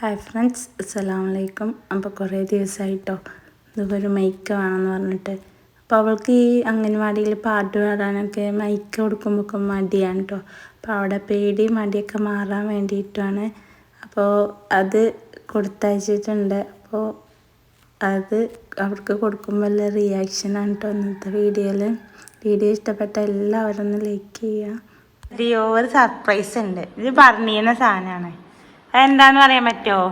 Hi friends അസ്സലാമു അലൈക്കും അപ്പോൾ കുറേ ദിവസമായിട്ടോ. ഇതുപോലെ മൈക്ക് വേണമെന്ന് പറഞ്ഞിട്ട്. അപ്പോൾ അവൾക്ക് ഈ അംഗൻവാടിയിൽ പാട്ട് പാടാനൊക്കെ മൈക്ക് കൊടുക്കുമ്പോൾ മടിയാണ് കേട്ടോ അപ്പോൾ അവിടെ പേടി മടിയൊക്കെ മാറാൻ വേണ്ടിയിട്ടാണ്. അപ്പോൾ അത് കൊടുത്തയച്ചിട്ടുണ്ട്. അപ്പോൾ അത് അവർക്ക് കൊടുക്കുമ്പോൾ ഉള്ള റിയാക്ഷനാണ് കേട്ടോ ഇന്നത്തെ വീഡിയോയിൽ വീഡിയോ ഇഷ്ടപ്പെട്ട എല്ലാവരും ഒന്ന് ലൈക്ക് ചെയ്യുക. ഒരു സർപ്രൈസ് ഉണ്ട്. ഇത് പറഞ്ഞിരുന്ന സാധനമാണ്. എന്താന്ന് പറയാൻ പറ്റുമോ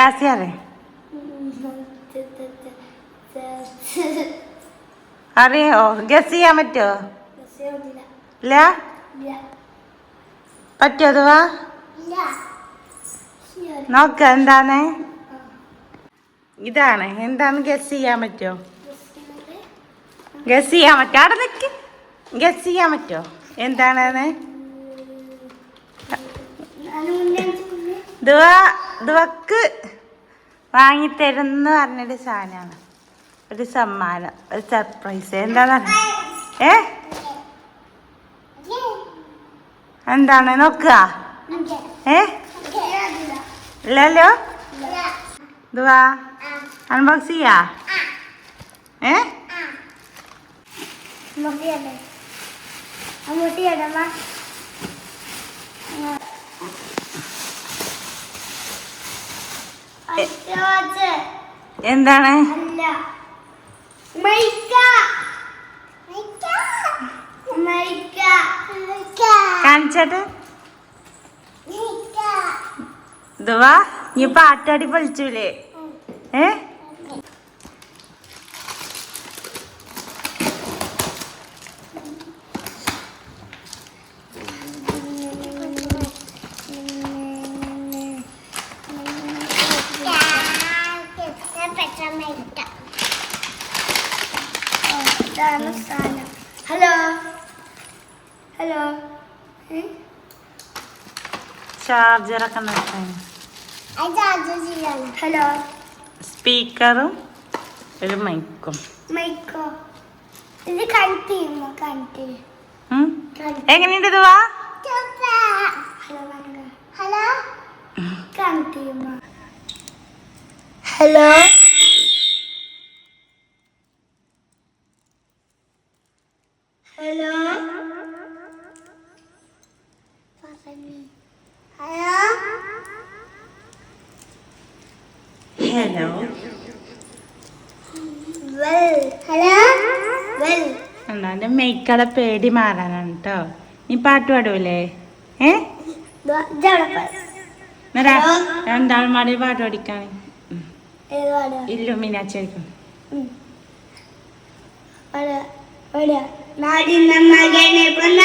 ആസിയാറേ അറിയോ? ഗസ് ചെയ്യാൻ പറ്റുമോ ഇല്ല? പറ്റുമോ അതുവാ നോക്ക എന്താണ് ഇതാണ്. എന്താണ് ഗസ് ചെയ്യാൻ പറ്റുമോ ഗസ് ചെയ്യാൻ പറ്റുമോ അവിടെ നിൽക്ക് ഗസ് ചെയ്യാൻ പറ്റുമോ എന്താണെന്ന്? ദുവക്ക് വാങ്ങിത്തരുന്ന് പറഞ്ഞൊരു സാധനമാണ് ഒരു സമ്മാനം ഒരു സർപ്രൈസ് എന്താണെന്ന് ഏ എന്താണ് നോക്കുക ഏ ഇല്ലല്ലോ ദുവാ അൺബോക്സ് ചെയ്യാ ഏ അങ്ങോട്ട് അല്ല മൈക്ക മൈക്ക ഇതുവാ. നീ പാട്ടാടി പൊളിച്ചൂലേ ഏ? ഇതാണ് സാധനം. ഹലോ? ഹലോ? ചാർജറൊക്കെ ഹലോ? സ്പീക്കറും ഒരു മൈക്കും. മൈക്കോ? ഇത് കണക്ട് ചെയ്യുമോ? കണക്ട്. എങ്ങനെയുണ്ട് ദുവാ ഹലോ ഹലോ? കണക്ട് ചെയ്യുമോ? ഹലോ? ഹലോ എന്റെ മേക്കടെ പേടി മാറാനാണ് കേട്ടോ നീ പാട്ട് പാടൂലേ? ഏ? രണ്ടാളും പാടി പാട്ട് പഠിക്കാൻ ഇല്ലുമിനാച്ചായിരിക്കും നാടിന്റെ മകനെ വേൽ